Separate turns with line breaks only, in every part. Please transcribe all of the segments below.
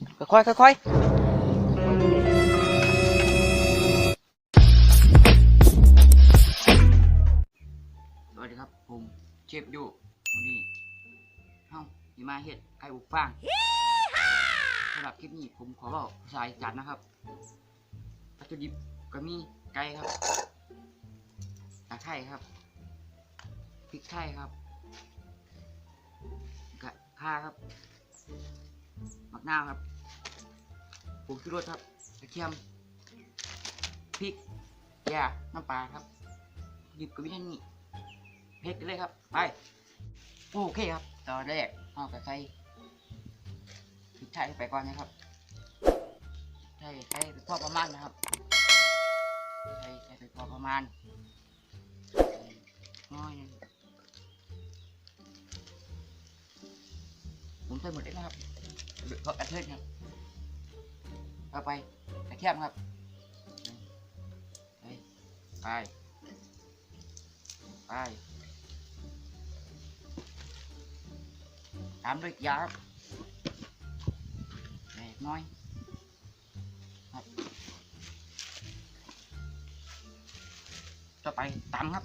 ค่อยๆค่อยๆสวัสดีครับ ผมเชฟยูวันนี้เฮ้ามีมาเฮ็ดไก่บุกฟางสำหรับคลิปนี้ผมขอบอกภาษาอีสานนะครับวัตถุดิบก็มีไก่ครับตะไคร้ครับพริกไทยครับกะข่าครับมะนาวครับผ งชูรสครับกระเทียมพริกยาน้ำปลาครับหยิบกับวิธีนี้เผ็ดกันเลยครับไปโอเคครับตอนแรกเอากระใส่พริกไทยไปก่อนนะครับใส่ใส่ไปพอประมาณนะครับใส่ใส่ไปพอประมาณน้อยผมใส่หมดเลยนะครับเพราะกระเทยครับ ต่อไปกระเทียมครับไปไปตามด้วยยาครับเล็กน้อยครับต่อไปตำครับ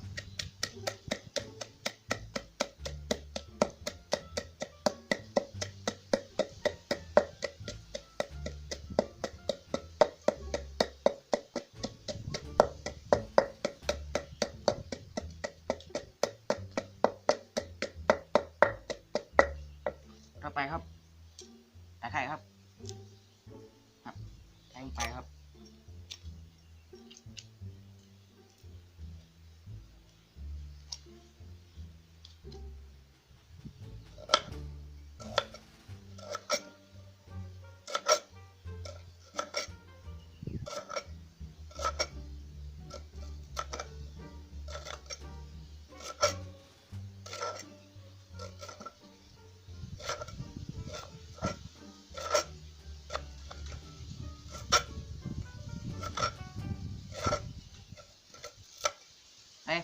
ไปครับตะไคร้ครับครับ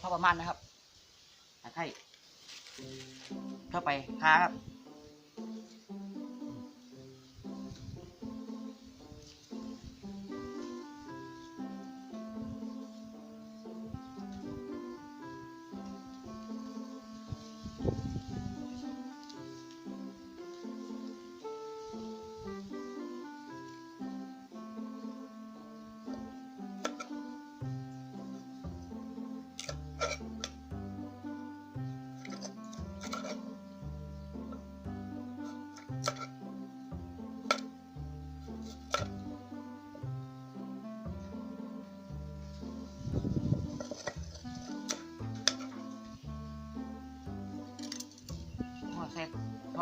พอประมาณนะครับตะไคร้เข้าไปคาครับ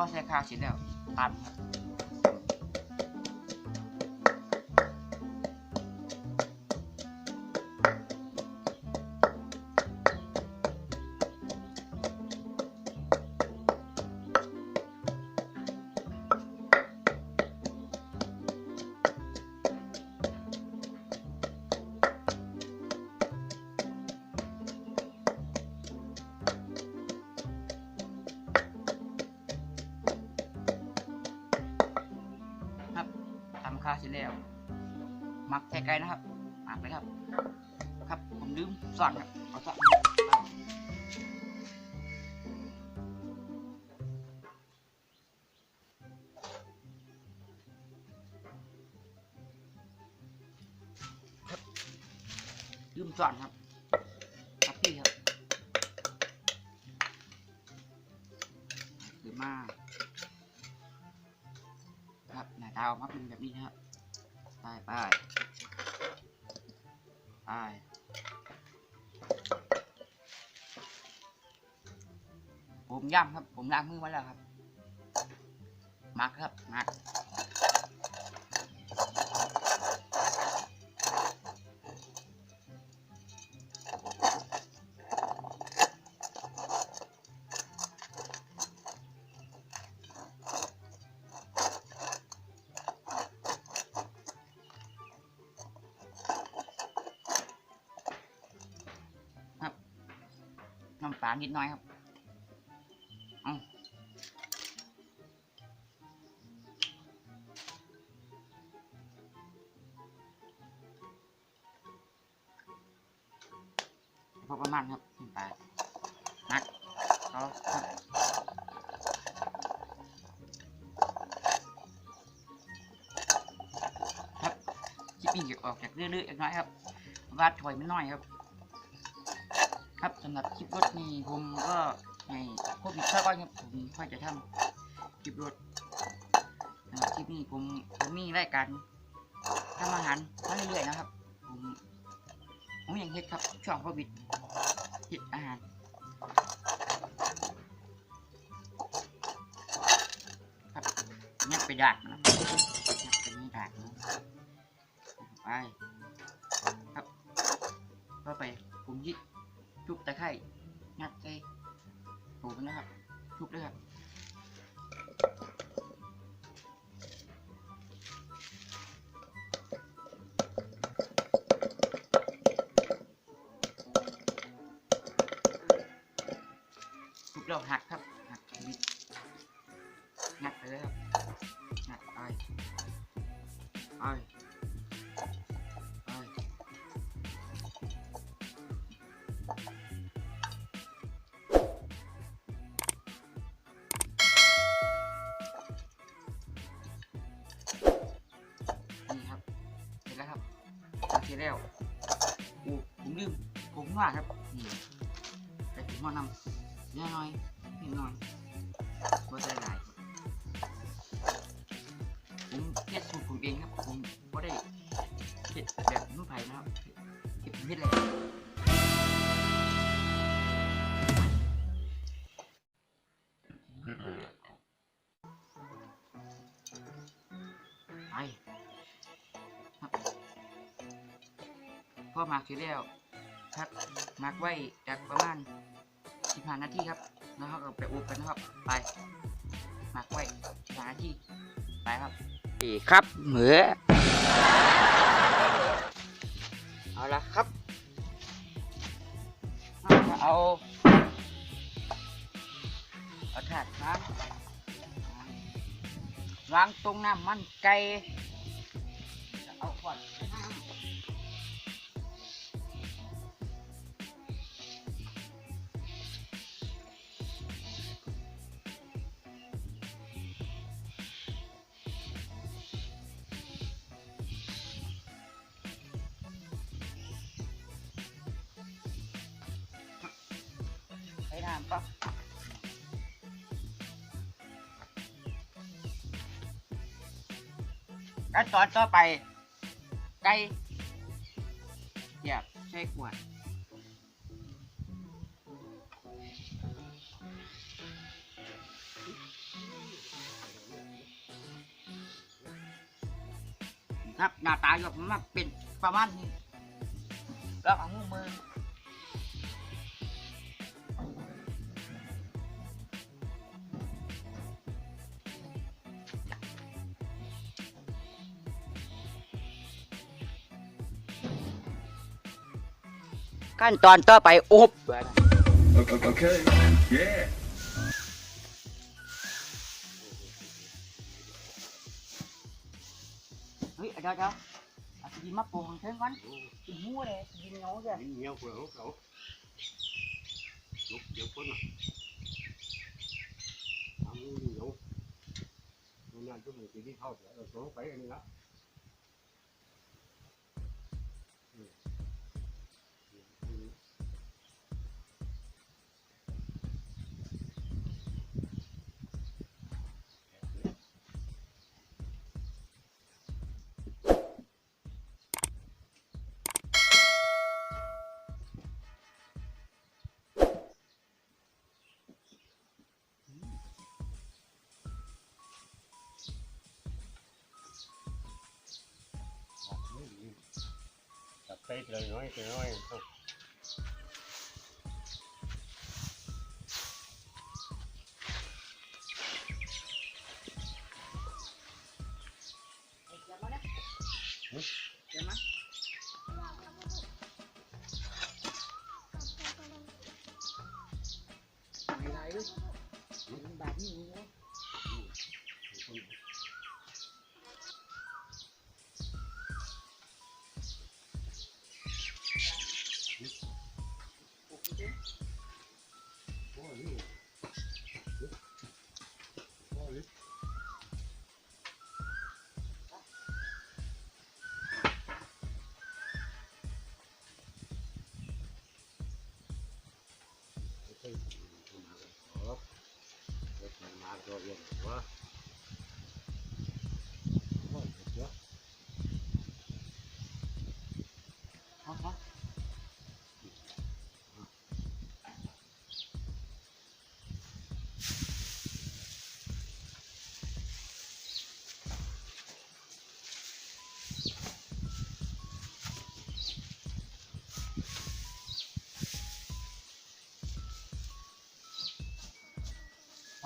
อแทรกข้าวเสร็จแล้วตัดครับ ผมลืมสอนครับเอาสอนครับลืมสอนครับครับพี่ครับคือมาครับหน้าตาออกมาเป็นแบบนี้นะครับไปไปไป ผมย่ำครับ ผมล้างมือไว้แล้วครับมักครับมักน้ำปลานิดหน้อยครับ พอประมาณครับน้ำปลานักก็ครับครับคลิปนี้จะออกจากเรื่อยๆอีกน้อยครับวาดถอยไม่น้อยครับ ครับสำหรับคลิปรถนี้ผมก็ให้พวกพี่ชาวบ้านครับผมค่อยจะทำคลิปรถสำหรับคลิปนี้ผมผมมีรายการทำอาหารมาเรื่อยๆนะครับ ผมผมยังเฮ็ดครับช่องพ่อบิด อาหาร ครับยัดไปดากนะยัดไปนี่ดากนะไป ครับก็ไปผมยิดทุบตะไคร่งัดใส่ตูมันะครับทุบเลยครับทุบ ผมว่าครับนี่ใส่ถุงหม้อนำเยอะหน่อยเนิดหน่อยว่าใจหลายครับผมเฮ็ดสูตรผมเองครับ ผมก็ได้เฮ็ดแบบนุ่มไผ่นะครับเฮ็ดเฮ็ดอะไรไปครับพอมักเสร็จแล้ว ครับหมักไว้จากประมาณ15นาทีครับ แล้วเราก็ไปอบกันนะครับ ไปหมักไว้15นาที ไปครับดีครับ เหมือ เอาละครับเราจะเอาเอาถาดน้ำวางตรงน้ำมันไก่จะเอาก่อน ตอนต่อไป ไก่เสียบใช้ขวดครับหน้าตาหยกมันมาเป็นประมาณนี้แล้วเอามือ ขั้นตอนต่อไปอบ
Okay. Yeah.
เฮ้ยเดี๋ยวเดี๋ยวเอาสิมาปรุงเชิงก่อนกินหมูเลยกินเหงาจ้ะ
Nhìn nhau của hổ cậu. Lúc giờ quân à. Không đi nhậu. Hôm nay chúng mình chỉ đi thôi, rồi xuống phải anh จับเตะเลย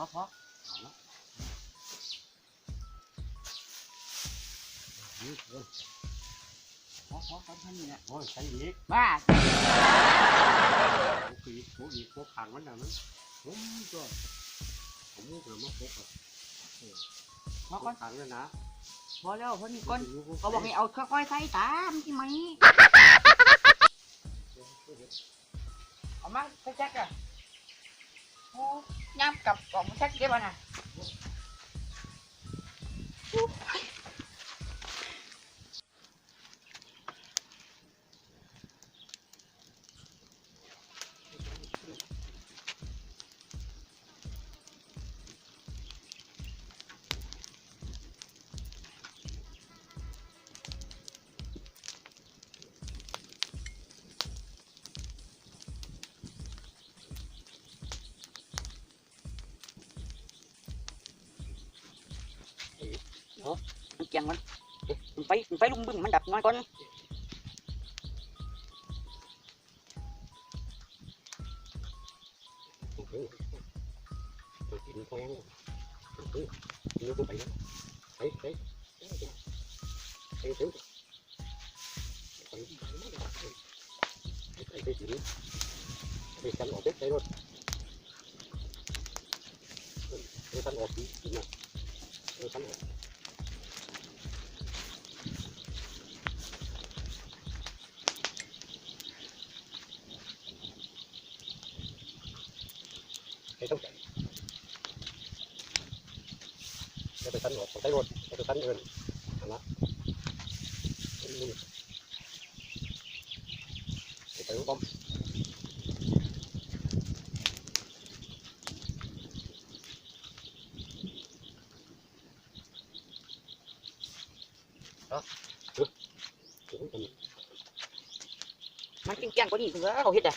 อ
พอ
นี่เออ
พอพอตอนนี้นะ
โอ้ยใช้อีก
บ้า
โอ้ปีกโอ้อีกโอ้ขังมันน่ะมันผมก็ผมมุกเลยมาพกอะ
พอ
โอ้
ก่อน
ขังเลยนะ
พอแล้วพอนี่ก่อนเขาบอกให้เอาค่อยๆใส่ตามที่ไหมเอามาใส่แจ็คอะโอ้ ย่ำกับกล่อ กียงมันมันไปมันไปลุมบึ้งมันดับน้อยก่อน
กินทองนแล้วก็ไปแล้วไปไปไปไปไปไปไปกินไปกันออกไปรถไปกันออกดีนะไปกันออก ไม่ต้องใจจะไปทันห รอกไปรถจะไปทันเอินนะไปรู้บ้อม
มันเกี่ยงๆกว่านี้เถอะเขาเฮ็ดอะ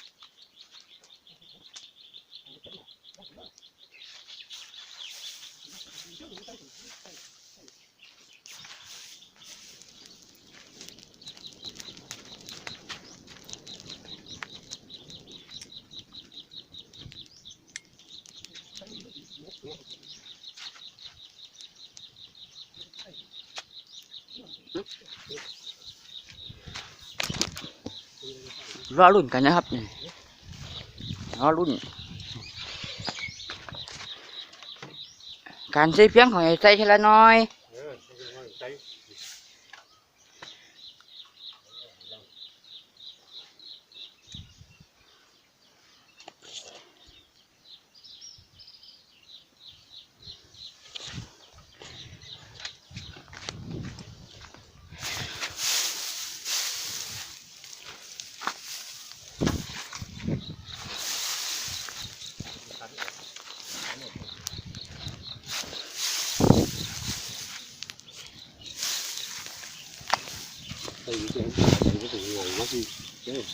รอรุ่นกันนะครับรอรุ่น การใช้เพียงของไอ้ใส่ทีละน้อย
ไปอีกแล้วไปก็ถึงงงว่าที่เอ้ย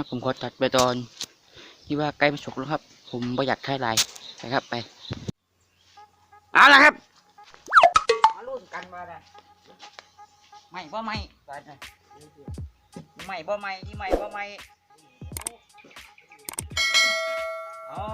ครับผมขอตัดไปตอนที่ว่าใกล้มาสุกแล้วครับ ผมประหยัดค่าลายนะครับไปเอาละครับมาลุ้นกันมาเลยไม่บ่ไม่ไปเลยไม่บ่ไม่ที่ไม่บ่ไม่อ๋อ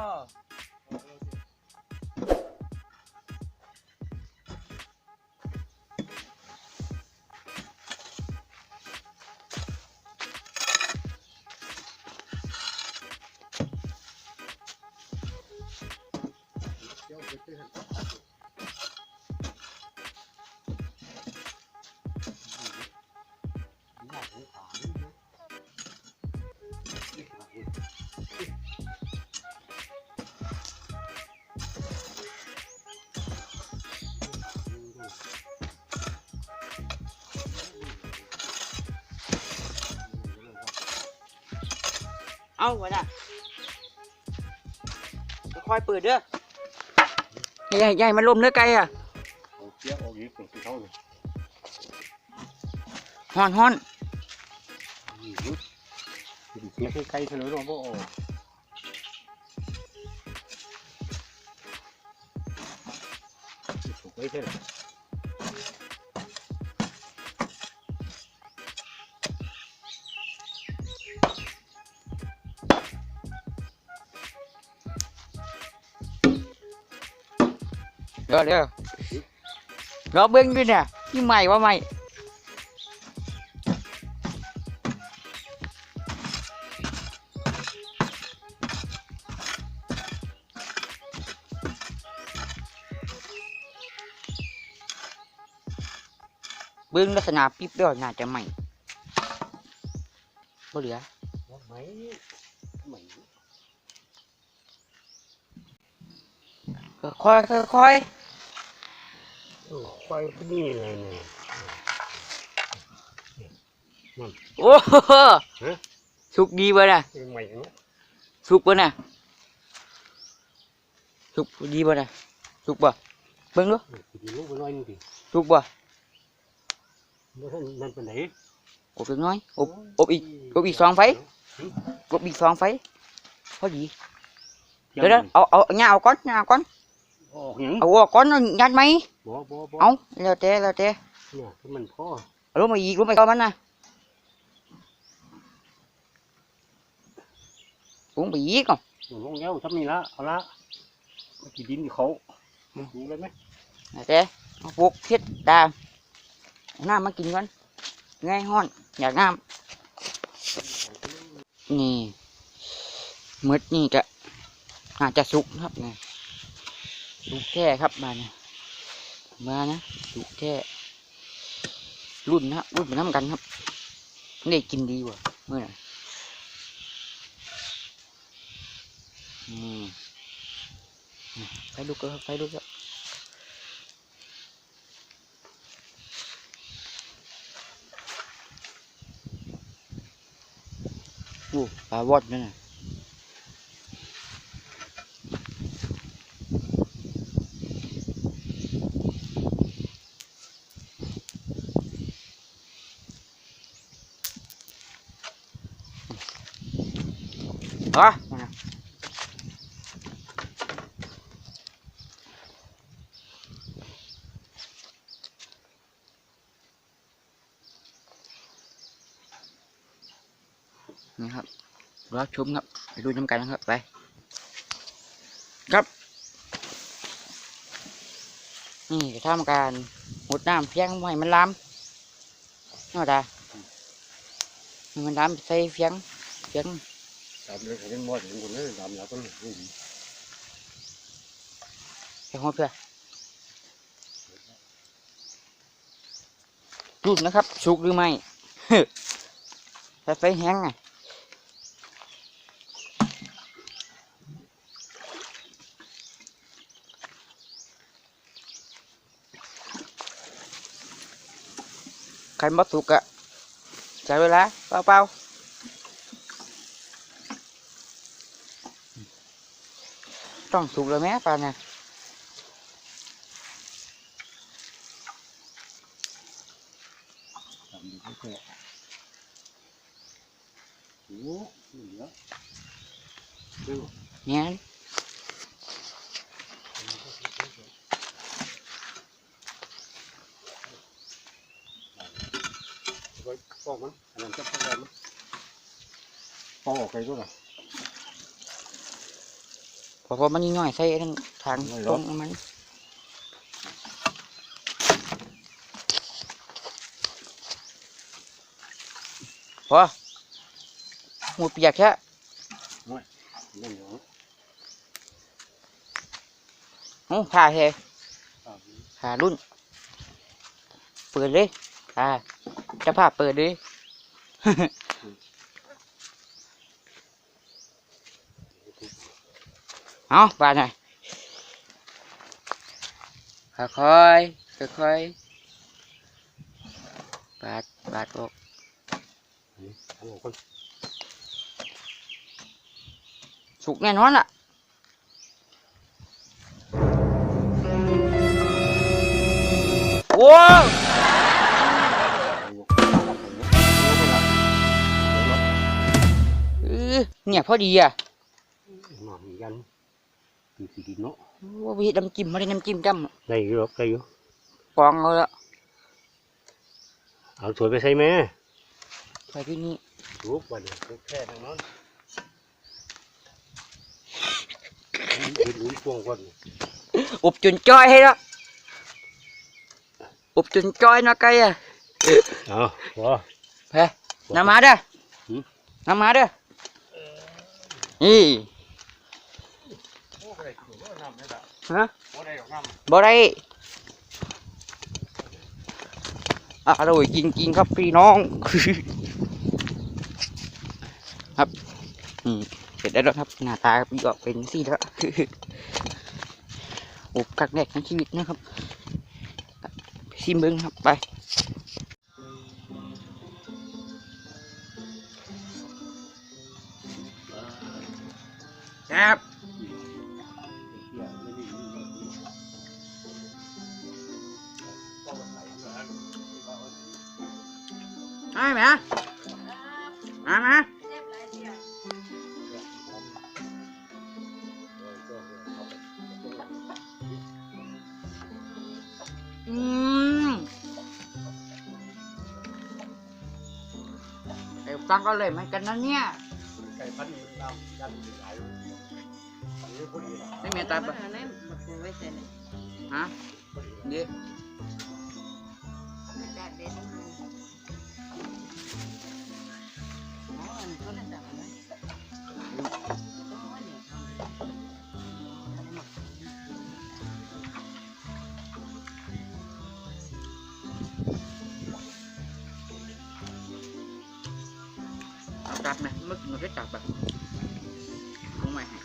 เอา
วะน่ะอยๆเปิดเด้อใหญ่ใหญ่มันลมเนื้อไก่อะ
เอาเกี้ยวออกอีกตรงที่เขาเลย
ฮ้อนฮ้อน
อืมเกี้ยวใกล้ๆเท่านั้นหรอกพ่อถูกไว้เท่าไหร่
ดี๋ยวเดี๋ยวรอเบิ้งด้วยเนี่ยที่ใหม่ว่าใหม่เบิ้งลักษณะปิ๊บเด้วยน่าจะใหม่บ่เหลือ
ว่าไหมไหม
ค่อยๆค่อย
เออไฟก็นี่เลยเนี่ย
ๆโอ้โห
ฮะ
สุกดีเบ่น่ะ
เป็นไหมเนาะ
สุกเบ่น่ะสุกดีเบ่น่ะสุกบ่เบิ่งดู
กินลูกไปหน่อยนึงดิ
สุกบ่
มันมันเป็นไหน
อบอีกน้อยอบอบอีกอบอีกสองไฟอบอีกสองไฟพอดีเดี๋ยวเดี๋ยวเอาเอาหญ้าเอาก้อนหญ้าเอาก้อน
ออกหยัง
เอาออกก้อนเอายัดไหม
บ่บ่บ่
เอาแล้วแต่แล้วแต่
เนี่ยที่มันพ่อ
เอาลงมาอีกลงไปก้อนมันนะลงไปอีกอะ
มันลงแล้วทำนี่ละเอาละมากี่ดินเขาดูเลยไหม
แล้วแต่เอาปลูกเฮ็ดตามเอาน้ำมากินก่อนไงฮ้อนอยากน้ำนี่มืดนี่จะน่าจะสุกครับนี่สุ กแค่ครับมาเนี่ยมานะสุกแค่รุ่นนะรุ่นเป็นน้ำกันครับได้กินดีกว่าเมื่อไหร่อืมไฟลุกก็ไฟลุกก็โอ้ปลาวอดนั่นน่ะ อะนั่นน่ะนี่ครับรอชมครับไปดูน้ำกันนะครับไปครับนี่จะทำการหดน้ำเพียงไว้มันล้ำนี่ดาให้มันล้ำใส่เพียงเพียง
ดำเลยเขาเป็นมดอย่างคนนี้ดำแล้วก็อืม
ใส่หัวเพื่อรุ่นนะครับสุกหรือไม่ถ้าไฟแห้งไงใครมาสุกอะใช้เวลาเปล่าๆ ต้องสุกเลยไหมปลาเนี่ย
ดำอยู่แค่โอ้เหลือเร็ว
เนี่ย
ไว้ปอกมันอันนั้นจะปอกแล้วมันปอกออกไปด้วยล่ะ
พอพอมันย่อยใส่ทั้งทาง
ไม่ห
ต
ร
ร
อก
งมันพอหมูเปียกแค่
นั่นเหรอ
โอ้ผ่าเฮ
อ่า
ผ่ารุ่น เปิดเลยอ่าจะผ่าเปิดเลย đó ba này. Khơi khơi khơi khơi. Bạt bạt buộc sụt nghe nó ạ
wow ừ, nhẹp hết đi à? คือสีดินเนาะ
ว่าไปเฮ็ดน้ำจิ้มมาได้น้ำจิ้มจ้
ได้อยู่หรอกได้อยู่ำ
กองเอาละ
เอาสวยไปใส่แม่
ใส่ที่นี่
รูปวันนี้แค่ทางนั้นเห็นลุ้นช่วงก่อน
อบจนจ้อยให้ละอบจนจ้อยนะไก่อะ
เอาพอ
เฮ้ยน้ำมาเด้อ
หืม
น้ำมาเด้อนี่ ฮะบ่ได้อร่อยจริงๆครับพี่น้อง ครับอืมเสร็จแล้วครับหน้าตาก็เป็นสี่แล้วโอ้กักแรกในชีวิตนะครับไปซิมเบิ้งครับไปครับ ไอ้แม่มามาอืมเดี๋ยวฟังก็เลยเหมือนกันนะเนี่ย
ไก่พันธุ์น้ำยันหลายอันนี้พอดีนะ
ไม่มีตาปะ
ไหนบักกูไว้ใส่ไหน
ฮะเก็จับแบบลงมาให้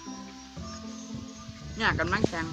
เนี่ยกำลังแข่ง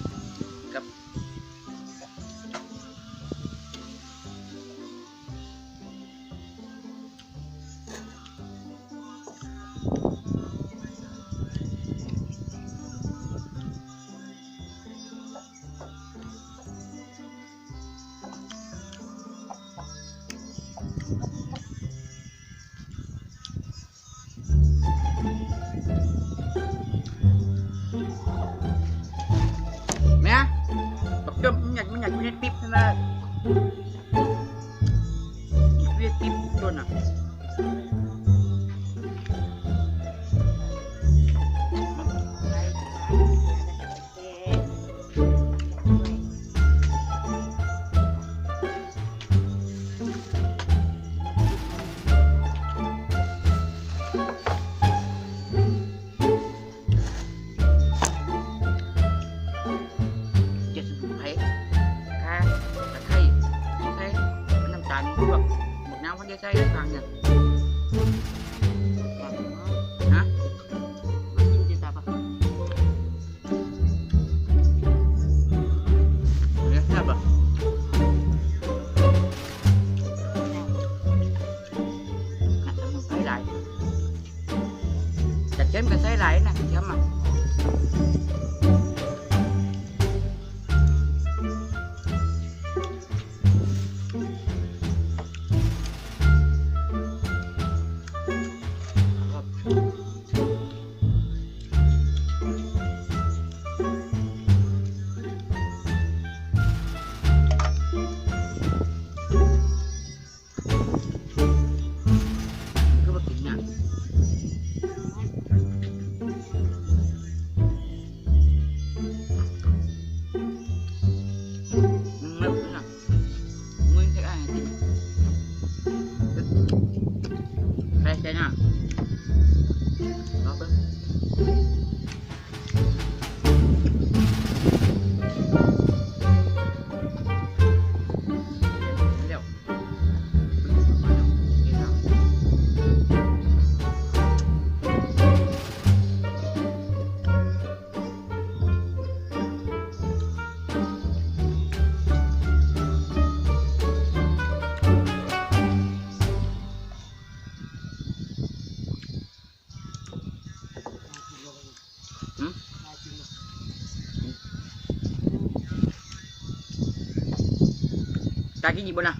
จากกินหยิบบนนะ